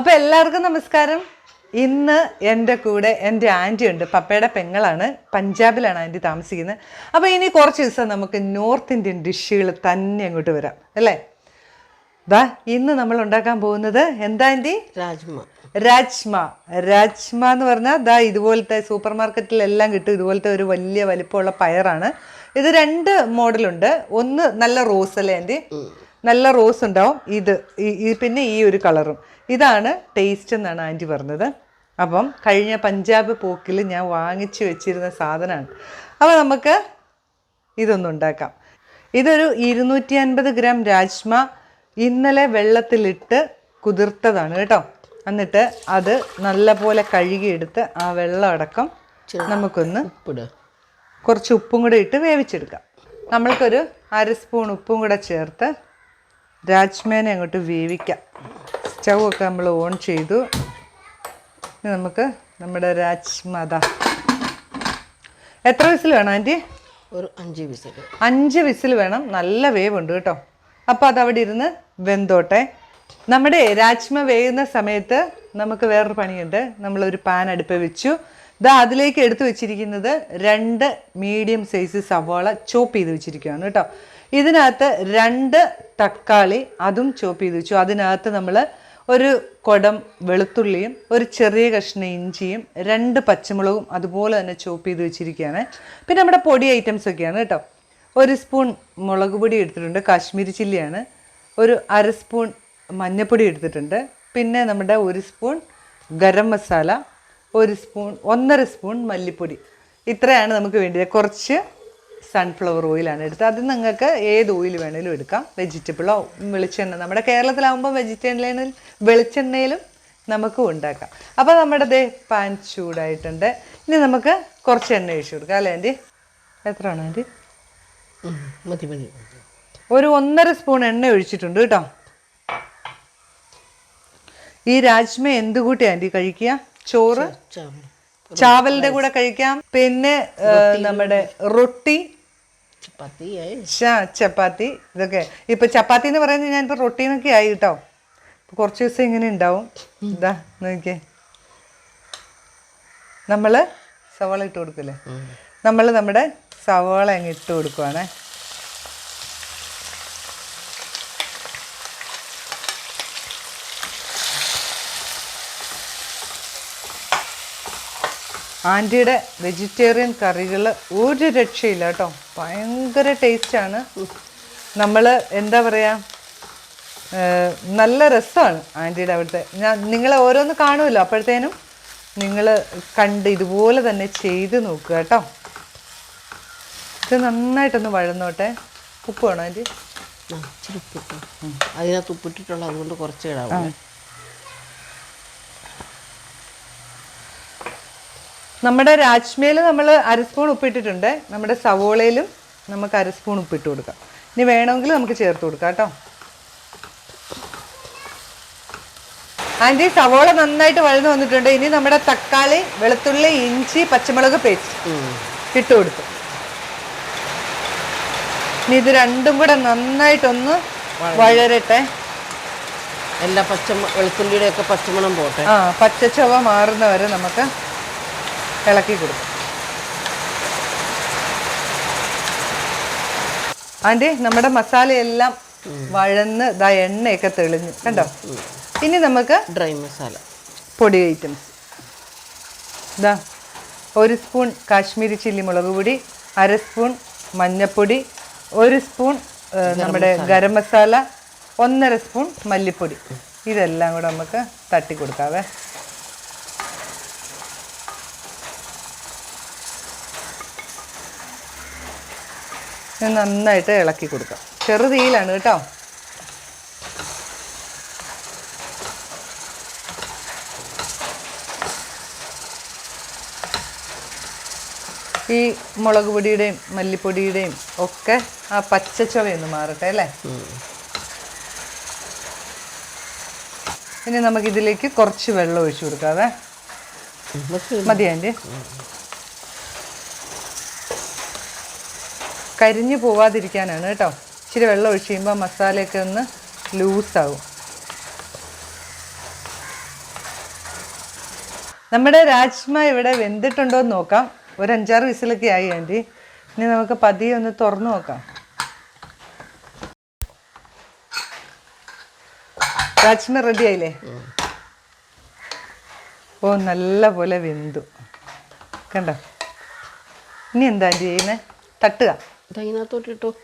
അപ്പോൾ എല്ലാവർക്കും നമസ്കാരം. ഇന്ന് എന്റെ കൂടെ എന്റെ ആന്റി ഉണ്ട്. പപ്പയുടെ പെങ്ങളാണ്. പഞ്ചാബിലാണ് ആന്റി താമസിക്കുന്നത്. അപ്പോൾ ഇനി കുറച്ച് ദിവസം നമുക്ക് നോർത്ത് ഇന്ത്യൻ ഡിഷുകൾ തന്നെ അങ്ങോട്ട് വരാം. അല്ലേ? ദാ ഇന്ന് നമ്മൾ ഉണ്ടാക്കാൻ പോകുന്നത് എന്താ ആന്റി? രാജ്മ. രാജ്മ. രാജ്മ എന്ന് പറഞ്ഞാൽ ദാ ഇതുപോലത്തെ സൂപ്പർ മാർക്കറ്റിലെല്ലാം കിട്ടും. ഇതുപോലത്തെ ഒരു വലിയ വലിപ്പമുള്ള പയറാണ്. ഇത് രണ്ട് മോഡലുണ്ട്. ഒന്ന് നല്ല റോസ് അല്ലേ ആന്റി? നല്ല റോസ് ഉണ്ടാവും. ഇത് പിന്നെ ഈ ഒരു കളറും. ഇതാണ് ടേസ്റ്റ് എന്നാണ് ആന്റി പറഞ്ഞത്. അപ്പം കഴിഞ്ഞ പഞ്ചാബ് പോക്കിൽ ഞാൻ വാങ്ങിച്ചു വെച്ചിരുന്ന സാധനമാണ്. അപ്പോൾ നമുക്ക് ഇതൊന്നും ഉണ്ടാക്കാം. ഇതൊരു ഇരുന്നൂറ്റി അൻപത് ഗ്രാം രാജ്മ ഇന്നലെ വെള്ളത്തിലിട്ട് കുതിർത്തതാണ് കേട്ടോ. എന്നിട്ട് അത് നല്ലപോലെ കഴുകിയെടുത്ത് ആ വെള്ളം അടക്കം നമുക്കൊന്ന് കുറച്ച് ഉപ്പും കൂടെ ഇട്ട് വേവിച്ചെടുക്കാം. നമ്മൾക്കൊരു അര സ്പൂൺ ഉപ്പും കൂടെ ചേർത്ത് രാജ്മേനെ അങ്ങോട്ട് വേവിക്കാം. സ്റ്റൗ ഒക്കെ നമ്മൾ ഓൺ ചെയ്തു. ഇനി നമുക്ക് നമ്മുടെ രാജ്മ ദാ എത്ര വിസിൽ വേണം ആന്റി? ഒരു അഞ്ച് വിസിൽ. അഞ്ച് വിസിൽ വേണം. നല്ല വേവുണ്ട് കേട്ടോ. അപ്പോൾ അതവിടെ ഇരുന്ന് വെന്തോട്ടെ. നമ്മുടെ രാജ്മ വേവുന്ന സമയത്ത് നമുക്ക് വേറൊരു പണിയുണ്ട്. നമ്മളൊരു പാൻ അടുപ്പ് വെച്ചു. ഇതാ അതിലേക്ക് എടുത്തു വെച്ചിരിക്കുന്നത് രണ്ട് മീഡിയം സൈസ് സവാള ചോപ്പ് ചെയ്ത് വെച്ചിരിക്കുകയാണ് കേട്ടോ. ഇതിനകത്ത് രണ്ട് തക്കാളി അതും ചോപ്പ് ചെയ്ത് വെച്ചു. അതിനകത്ത് നമ്മൾ ഒരു കൊടം വെളുത്തുള്ളിയും ഒരു ചെറിയ കഷ്ണം ഇഞ്ചിയും രണ്ട് പച്ചമുളകും അതുപോലെ തന്നെ ചോപ്പ് ചെയ്ത് വെച്ചിരിക്കുകയാണ്. പിന്നെ നമ്മുടെ പൊടി ഐറ്റംസ് ഒക്കെയാണ് കേട്ടോ. ഒരു സ്പൂൺ മുളക് പൊടി എടുത്തിട്ടുണ്ട് കാശ്മീരി ചില്ലിയാണ്. ഒരു അര സ്പൂൺ മഞ്ഞൾപ്പൊടി എടുത്തിട്ടുണ്ട്. പിന്നെ നമ്മുടെ ഒരു സ്പൂൺ ഗരം മസാല ഒരു സ്പൂൺ ഒന്നര സ്പൂൺ മല്ലിപ്പൊടി. ഇത്രയാണ് നമുക്ക് വേണ്ടത് കുറച്ച് സൺഫ്ലവർ ഓയിലാണ് എടുത്തത്. അത് നിങ്ങൾക്ക് ഏത് ഓയിൽ വേണമെങ്കിലും എടുക്കാം. വെജിറ്റബിളോ വെളിച്ചെണ്ണ. നമ്മുടെ കേരളത്തിലാവുമ്പോൾ വെജിറ്റബിളിൽ വെളിച്ചെണ്ണയിലും നമുക്ക് ഉണ്ടാക്കാം. അപ്പോൾ നമ്മുടെ ദേ പാൻ ചൂടായിട്ടുണ്ട്. ഇനി നമുക്ക് കുറച്ച് എണ്ണ ഒഴിച്ചു കൊടുക്കാം. അല്ലേ ആന്റി എത്രയാണ് ആന്റി മതി മതി. ഒരു ഒന്നര സ്പൂൺ എണ്ണ ഒഴിച്ചിട്ടുണ്ട് കേട്ടോ. ഈ രാജ്മ എന്ത് കൂട്ടി ആന്റി കഴിക്കുക? ചോറ്? ചാവലിന്റെ കൂടെ കഴിക്കാം. പിന്നെ നമ്മുടെ റൊട്ടി. ചപ്പാത്തി ചപ്പാത്തി ഇതൊക്കെ. ഇപ്പൊ ചപ്പാത്തി എന്ന് പറയുന്നത് ഞാനിപ്പോ റൊട്ടീനൊക്കെ ആയി കേട്ടോ കുറച്ച് ദിവസം ഇങ്ങനെ ഉണ്ടാവും. ഇതാ നോക്കിയേ. നമ്മൾ സവാള ഇട്ട് കൊടുക്കില്ലേ നമ്മൾ നമ്മുടെ സവാള അങ്ങ് ഇട്ട് കൊടുക്കുവാണേ. ആന്റിയുടെ വെജിറ്റേറിയൻ കറികൾ ഒരു രക്ഷയില്ല കേട്ടോ ഭയങ്കര ടേസ്റ്റാണ്. നമ്മൾ എന്താ പറയുക നല്ല രസമാണ് ആന്റിയുടെ അവിടുത്തെ. ഞാൻ നിങ്ങളെ ഓരോന്ന് കാണുമല്ലോ അപ്പോഴത്തേനും നിങ്ങൾ കണ്ട് ഇതുപോലെ തന്നെ ചെയ്ത് നോക്കുക കേട്ടോ. ഇത് നന്നായിട്ടൊന്ന് വഴന്നോട്ടെ. ഉപ്പ് വേണോ ആന്റി? അതിനകത്ത് ഉപ്പിട്ടിട്ടുള്ള അതുകൊണ്ട് കുറച്ച് ഇടാവും നമ്മുടെ രാജ്മയിൽ നമ്മൾ അര സ്പൂൺ ഉപ്പിട്ടിട്ടുണ്ട്. നമ്മുടെ സവോളയിലും നമുക്ക് അര സ്പൂൺ ഉപ്പിട്ട് കൊടുക്കാം. ഇനി വേണമെങ്കിൽ നമുക്ക് ചേർത്ത് കൊടുക്കാം കേട്ടോ. ആന്റി സവോള നന്നായിട്ട് വഴന്നു വന്നിട്ടുണ്ട്. ഇനി നമ്മുടെ തക്കാളി വെളുത്തുള്ളി ഇഞ്ചി പച്ചമുളക് പേസ്റ്റ് ഇട്ട് കൊടുത്തു. ഇനി ഇത് രണ്ടും കൂടെ നന്നായിട്ടൊന്ന് വഴരട്ടെ. എല്ലാ പച്ച വെളുത്തുള്ളിയുടെ ഒക്കെ പച്ചമണം പോട്ടെ. ആ പച്ചച്ചവ മാറുന്നവരെ നമുക്ക് ഇളക്കി കൊടുക്കും. ആന്റി നമ്മുടെ മസാലയെല്ലാം വഴന്ന് ദാ എണ്ണയൊക്കെ തെളിഞ്ഞു. കണ്ടോ? ഇനി നമുക്ക് ഡ്രൈ മസാല പൊടി ഐറ്റംസ്. ഇതാ ഒരു സ്പൂൺ കാശ്മീരി ചില്ലി മുളക് പൊടി അര സ്പൂൺ മഞ്ഞൾപ്പൊടി ഒരു സ്പൂൺ നമ്മുടെ ഗരം മസാല ഒന്നര സ്പൂൺ മല്ലിപ്പൊടി. ഇതെല്ലാം കൂടെ നമുക്ക് തട്ടി കൊടുക്കാവേ. നന്നായിട്ട് ഇളക്കി കൊടുക്കാം. ചെറുതീയിലാണ് കേട്ടോ. ഈ മുളക് പൊടിയുടെയും മല്ലിപ്പൊടിയുടെയും ഒക്കെ ആ പച്ച ചുവയൊന്ന് മാറട്ടെ അല്ലേ? ഇനി നമുക്കിതിലേക്ക് കുറച്ച് വെള്ളം ഒഴിച്ചു കൊടുക്കാവേ. ഉം, മതി. മതി ആന്റി കരിഞ്ഞു പോവാതിരിക്കാനാണ് കേട്ടോ. ഇച്ചിരി വെള്ളം ഒഴിച്ച് കഴിയുമ്പോൾ മസാലയൊക്കെ ഒന്ന് ലൂസാവും. നമ്മുടെ രാജ്മ ഇവിടെ വെന്തിട്ടുണ്ടോ എന്ന് നോക്കാം. ഒരു അഞ്ചാറ് വിസിലൊക്കെ ആയി ആന്റി. ഇനി നമുക്ക് പതിയെ ഒന്ന് തുറന്നു നോക്കാം. രാജ്മ റെഡി ആയില്ലേ? ഓ നല്ല പോലെ വെന്തു. കണ്ടോ? ഇനി എന്താ ആന്റി ചെയ്യുന്നത് തട്ടുക.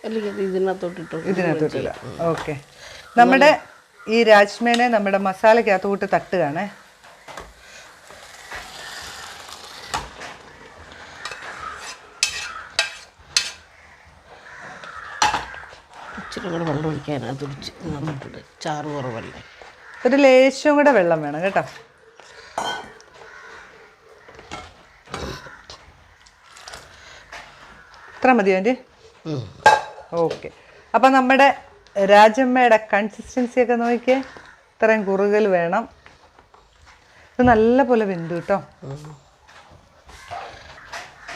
അല്ലെങ്കിൽ ഇതിനകത്തോട്ടിട്ടോ ഇതിനകത്തോട്ടില്ല ഓക്കെ. നമ്മുടെ ഈ രാജ്മേനെ നമ്മുടെ മസാലക്കകത്തോട്ട് തട്ടുകയാണേ. ഇച്ചിരി കൂടെ വെള്ളം ചാറ് കുറവല്ലേ. ഒരു ലേശം കൂടെ വെള്ളം വേണം കേട്ടോ. ഇത്ര മതിയോ ഉം. ഓക്കെ. അപ്പം നമ്മുടെ രാജമ്മയുടെ കൺസിസ്റ്റൻസി ഒക്കെ നോക്കിയേ. ഇത്രയും കുറുകൽ വേണം. ഇത് നല്ല പോലെ വെന്തു കേട്ടോ.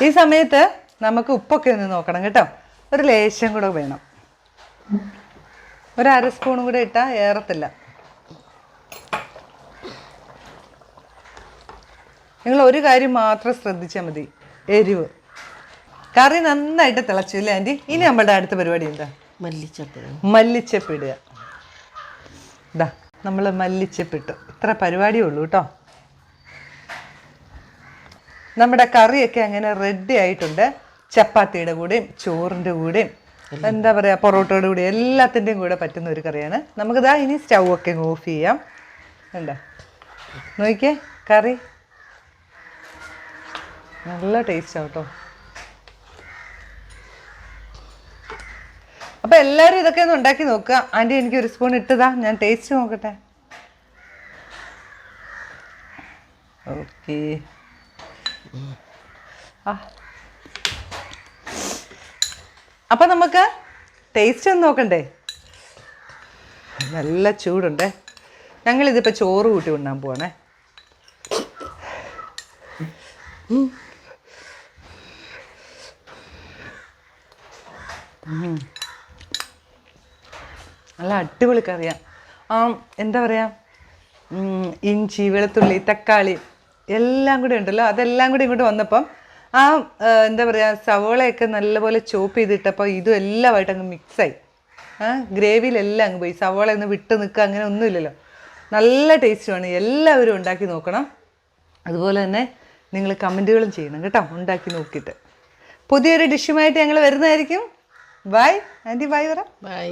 ഈ സമയത്ത് നമുക്ക് ഉപ്പൊക്കെ ഒന്ന് നോക്കണം കേട്ടോ. ഒരു ലേശം കൂടെ വേണം. ഒരു അര സ്പൂണും കൂടെ ഇട്ടാൽ ഏറത്തില്ല. നിങ്ങൾ ഒരു കാര്യം മാത്രം ശ്രദ്ധിച്ചാൽ മതി. എരിവ്. കറി നന്നായിട്ട് തിളച്ചു അല്ലേ ആന്റി ഇനി നമ്മുടെ അടുത്ത പരിപാടി എന്താ? മല്ലിച്ചപ്പിടുക മല്ലിച്ചപ്പിടുക. ഇതാ നമ്മൾ മല്ലിച്ചപ്പിട്ടു. ഇത്ര പരിപാടിയേ ഉള്ളൂ കേട്ടോ. നമ്മുടെ കറിയൊക്കെ അങ്ങനെ റെഡി ആയിട്ടുണ്ട്. ചപ്പാത്തിയുടെ കൂടെയും ചോറിന്റെ കൂടെയും എന്താ പറയുക പൊറോട്ടയുടെ കൂടെ എല്ലാത്തിന്റെയും കൂടെ പറ്റുന്ന ഒരു കറിയാണ്. നമുക്കിതാ ഇനി സ്റ്റൗ ഒക്കെ ഓഫ് ചെയ്യാം. കണ്ടോ? നോക്കിയേ കറി. നല്ല ടേസ്റ്റ് ആട്ടോ അപ്പൊ എല്ലാരും ഇതൊക്കെ ഒന്ന് ഉണ്ടാക്കി നോക്കുക. ആന്റി എനിക്ക് ഒരു സ്പൂൺ ഇട്ടതാ. ഞാൻ ടേസ്റ്റ് നോക്കട്ടെ. ഓക്കെ അപ്പൊ നമുക്ക് ടേസ്റ്റ് ഒന്ന് നോക്കണ്ടേ? നല്ല ചൂടുണ്ടേ. ഞങ്ങളിതിപ്പോൾ ചോറ് കൂട്ടി ഉണ്ണാൻ പോവാണേ. നല്ല അടിപൊളി കറിയാ. ആ എന്താ പറയാ? ഉം, ഇഞ്ചി വെളുത്തുള്ളി തക്കാളി എല്ലാം കൂടി ഉണ്ടല്ലോ. അതെല്ലാം കൂടി ഇങ്ങോട്ട് വന്നപ്പം ആ എന്താ പറയാ സവോളയൊക്കെ നല്ലപോലെ ചോപ്പ് ചെയ്തിട്ടപ്പോൾ ഇതും എല്ലാമായിട്ട് അങ്ങ് മിക്സായി. ആ ഗ്രേവിയിലെല്ലാം അങ്ങ് പോയി. സവോള ഒന്ന് വിട്ട് നിൽക്കുക അങ്ങനെ ഒന്നുമില്ലല്ലോ. നല്ല ടേസ്റ്റുമാണ് എല്ലാവരും ഉണ്ടാക്കി നോക്കണം. അതുപോലെ തന്നെ നിങ്ങൾ കമന്റുകളും ചെയ്യണം കേട്ടോ ഉണ്ടാക്കി നോക്കിയിട്ട്. പുതിയൊരു ഡിഷുമായിട്ട് ഞങ്ങൾ വരുന്നതായിരിക്കും. ബൈ ആന്റി ബൈ പറ. ബൈ